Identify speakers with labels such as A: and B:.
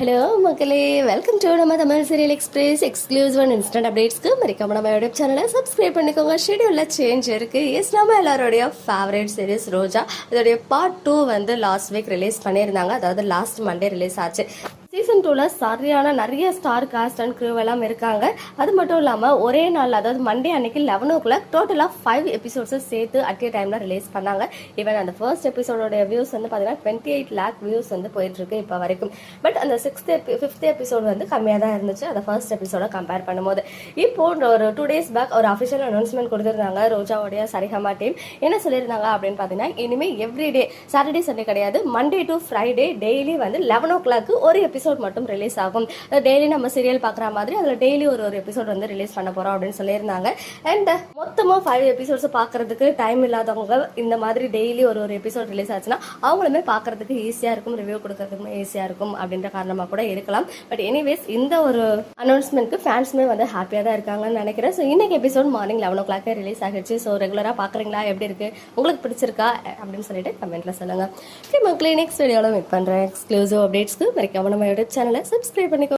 A: Hello மக்களே. Welcome to நம்ம Tamil serial express exclusive and instant அப்டேட்ஸ்க்கு மறக்காம நம்ம யூடியூப் சேனலை சப்ஸ்கிரைப் பண்ணிக்கோங்க. ஷெடியூலில் சேஞ்ச் இருக்குது எஸ் நம்ம எல்லாரோடைய ஃபேவரட் சீரிஸ் ரோஜா. இதோடைய பார்ட் டூ வந்து லாஸ்ட் வீக் ரிலீஸ் பண்ணியிருந்தாங்க. அதாவது லாஸ்ட் மண்டே ரிலீஸ் ஆச்சு. சீசன் டூவில் சரியான நிறைய ஸ்டார் காஸ்ட் அண்ட் க்ரூ எல்லாம் இருக்காங்க. அது மட்டும் இல்லாமல் ஒரே நாள் அதாவது மண்டே அன்னைக்கு லெவன் ஓ கிளாக் டோட்டலாக ஃபைவ் எபிசோட்ஸை சேர்த்து அட் ஏ டைமில் ரிலீஸ் பண்ணாங்க. ஈவன் அந்த ஃபர்ஸ்ட் எபிசோடோட வியூஸ் வந்து பார்த்தீங்கன்னா டுவெண்ட்டி எயிட் லேக் வியூஸ் வந்து போயிட்டு இருக்கு இப்போ வரைக்கும். பட் அந்த சிக்ஸ்த் ஃபிஃப்த் எபிசோட் வந்து கம்மியாக தான் இருந்துச்சு. அந்த ஃபர்ஸ்ட் எபிசோட கம்பேர் பண்ணும்போது. இப்போ ஒரு டூ டேஸ் பேக் ஒரு அஃபிஷியல் அனௌன்ஸ்மெண்ட் கொடுத்துருந்தாங்க ரோஜாவுடைய சரிகமா டீம் என்ன சொல்லியிருந்தாங்க அப்படின்னு பார்த்தீங்கன்னா இனிமேல் எவ்ரிடே சாட்டர்டே சண்டே கிடையாது. மண்டே டு ஃப்ரைடே டெய்லி வந்து லெவன் ஓ கிளாக்கு ஒரு எபிசோட் எபிசோட் மட்டும் ரிலீஸ் ஆகும் டெய்லி நம்ம சீரியல் பார்க்குற மாதிரி அதில் டெய்லி ஒரு ஒரு எபிசோட் வந்து ரிலீஸ் பண்ண போகிறோம் அப்படின்னு சொல்லியிருந்தாங்க அண்ட் மொத்தமாக ஃபைவ் எபிசோட்ஸ் பார்க்கறதுக்கு டைம் இல்லாதவங்க இந்த மாதிரி டெய்லி ஒரு ஒரு எபிசோட் ரிலீஸ் ஆச்சுன்னா அவங்களுமே பார்க்கறதுக்கு ஈஸியாக இருக்கும் ரிவ்யூ கொடுக்கறதுக்குமே ஈஸியாக இருக்கும் அப்படின்ற காரணமாக கூட இருக்கலாம் பட் எனிவேஸ் இந்த ஒரு அனௌன்ஸ்மெண்ட்க்கு ஃபேன்ஸுமே வந்து ஹாப்பியாக தான் இருக்காங்கன்னு நினைக்கிறேன் ஸோ இன்னைக்கு எபிசோட் மார்னிங் லெவன் ஓ கிளாக்கே ரிலீஸ் ஆகிடுச்சு ஸோ ரெகுலராக பார்க்குறீங்களா எப்படி இருக்கு உங்களுக்கு பிடிச்சிருக்கா அப்படின்னு சொல்லிட்டு கமெண்ட்டில் சொல்லுங்க ஓகே மக்களே நெக்ஸ்ட் வீடியோவில் மீட் பண்ணுறேன் எக்ஸ்க்ளூசிவ் அப்டேட்ஸ்க்கு வரைக்கும் நம்ம யூடியூப் சேனலை சப்ஸ்கிரைப் பண்ணிக்கோ